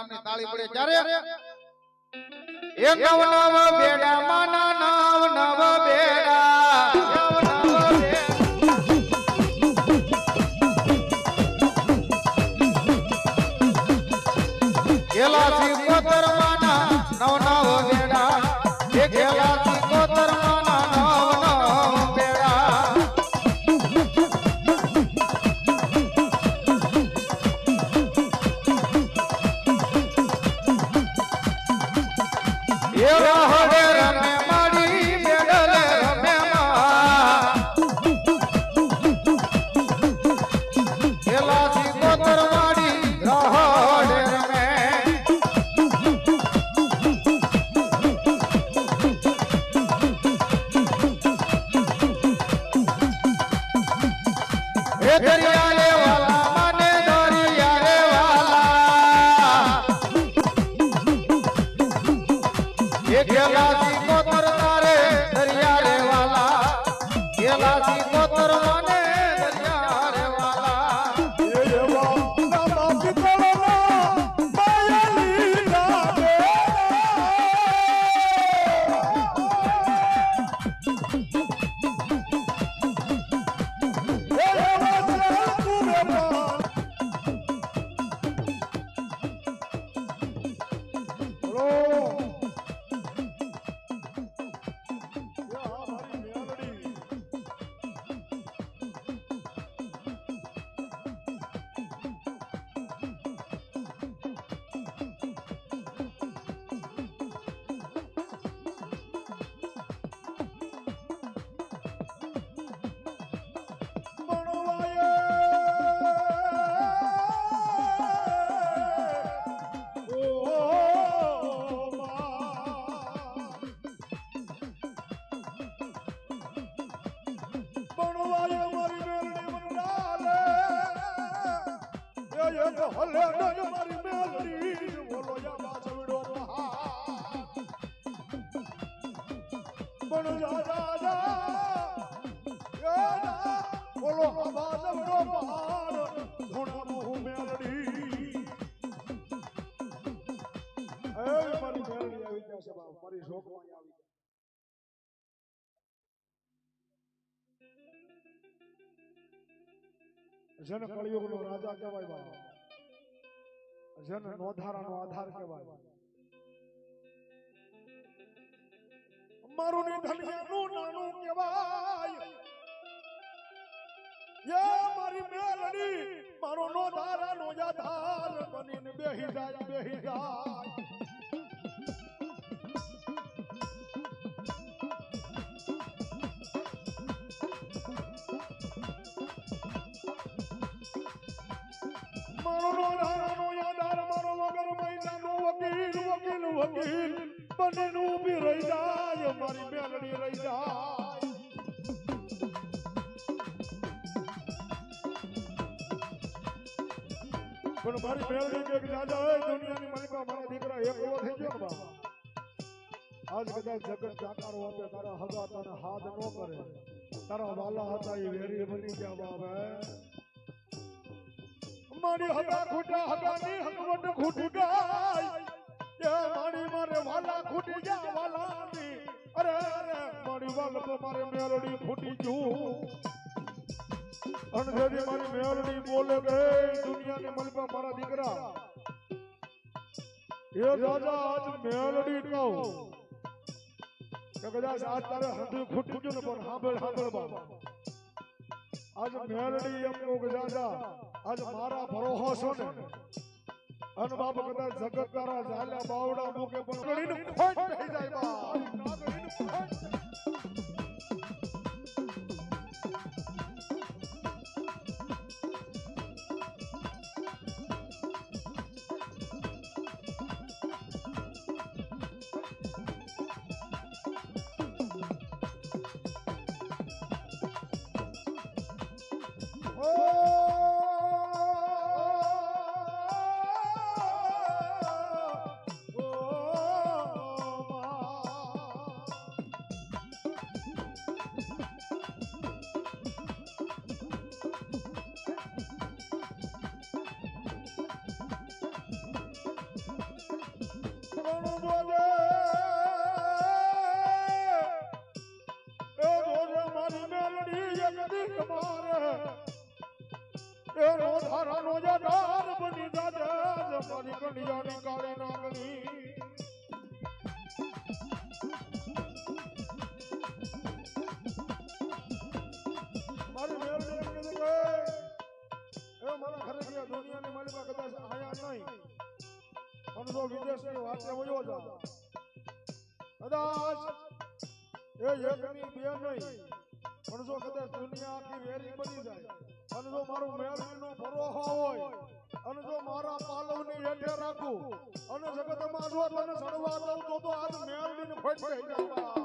નામની તાળી પડે ત્યારે એ નવ નવ બેડા માના નવ નવ બેડા એ દરિયા મારી મેલડી આવી જેને કળિયુગનો રાજા કહેવાય બાપ જેને નોધારાનો આધાર કહેવાય. મારું નિધનિયાનું નાનું કહેવાય. યે મારી મેલડી, મારો નોધારાનો આધાર બનીને બેહી જાય બેહી જાય. મારો વકીલ બનીને ઊભી રહી જાય મારી મેલડી રહી જાય. પણ મારી મેળવી કે દાદા હોય દુનિયાની માલિકા મારા દીકરા એક થઈ ગયો ને બાબા આજ કદાચ જગત જાકારો આપે, તારા હગા તને હાથ ન કરે. તારા વાલા હતા એ વેરી બની ગયા બાબા મારી હગા ખૂટા હગાની હગવટ ખૂટી ગાય મારી મારે વાલા ખૂટી ગયા અરે અરે મારી વાલ મારે મેલડી ફૂટી ગયું અણધરી મારી મેલડી બોલે "એ દુનિયાને મલબા મારા દીકરા એ દાદા આજ મેલડી કહું કે કદાચ આજ તારે હંધું ફૂટી ગયું ને પણ સાંભળ હાંભળ બાબા આજ મેલડી એમ કહું દાદા આજ મારા ભરોહો છો ને અન બાપ કદાચ જગત તારા ઝાલ્યા બાવડા મૂકે પણ ગળીનું ખોટ થઈ જાય બા ગળીનું ખોટ કડિયાની કાળી નાગણી મારી મેળવી એમ કીધું કે એ મારા ઘરે ગયા દુનિયાની માલિકા કદાચ આયા નહીં પણ જો વિદેશની વાતે વયો જા કદાચ એ એકની બે નહીં પણ જો કદાચ દુનિયા આખી વેરી બની જાય, અને જો મારું મેલડીનો ભરોહો હોય, અને જો મારા પાલવની હેઠે રાખું, અને જગતમાં જો તને સડવા દઉં તો તો આજ મેલડીને ફટ થઈ જાય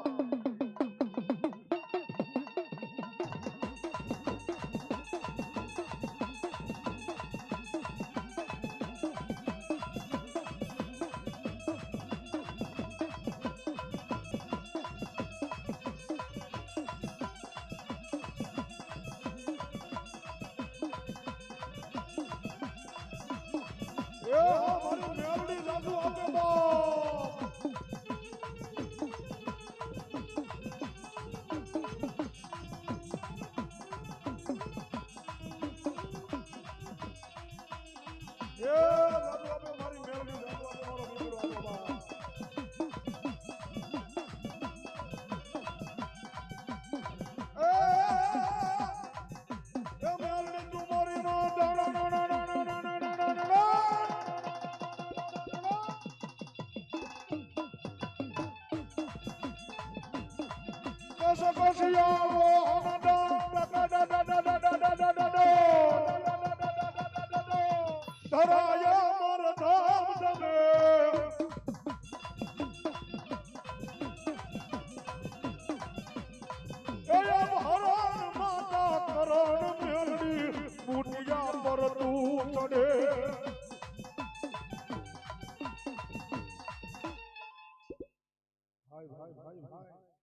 ભાઈ ભાઈ ભાઈ ભાઈ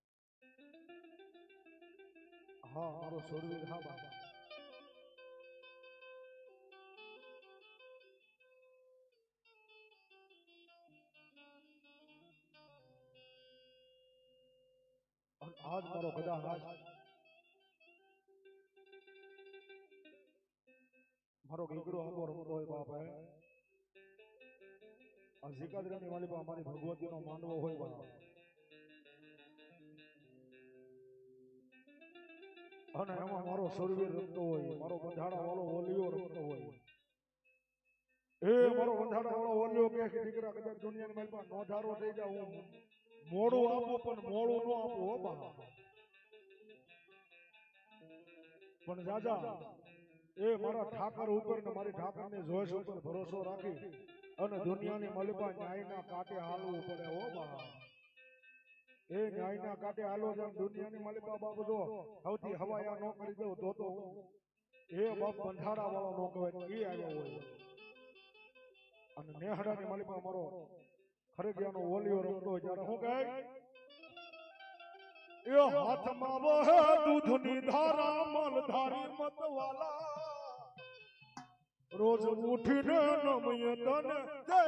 હા મારો સુરવીર હા બાબા આજ મારો બધા રાજ મારો દીકરો આંબો રમતો હોય બાપ હે આ ઝીકાદરાની વાલી અમારી ભગવતીનો માનવો હોય બાપ. અને એમાં મારો સરવીર રમતો હોય મારો બંધાડા વાળો હોલિયો રમતો હોય. એ મારો બંધાડા વાળો હોલિયો કે દીકરા કદાચ દુનિયાની પાસે નોંધારો થઈ જાવ હું મોડું આપો પણ મોડું નો આપો હો બા. પણ રાજા એ મારા ઠાકર ઉપર ને મારી ઠાકરની જોશ ઉપર ભરોસો રાખી અને દુનિયાની મલબા ન્યાયના કાંટે હાલવું પડે હો બા. એ ન્યાયના કાંટે હાલો જેમ દુનિયાની મલિપા બાપ જો સૌથી હવાયા નો કરી દઉં તો તો એ બાપ બંધારા વાળો નો કહેવાય એ આવ્યો હોય. અને નેહડાની મલિપા મારો ખરેખિયાનો ઓલિયો રમતો ત્યારે હું કહે, એ હાથમાં વહે દૂધની ધારા, મલધારી મતવાલા. રોજ ઉઠીને નમય તને જય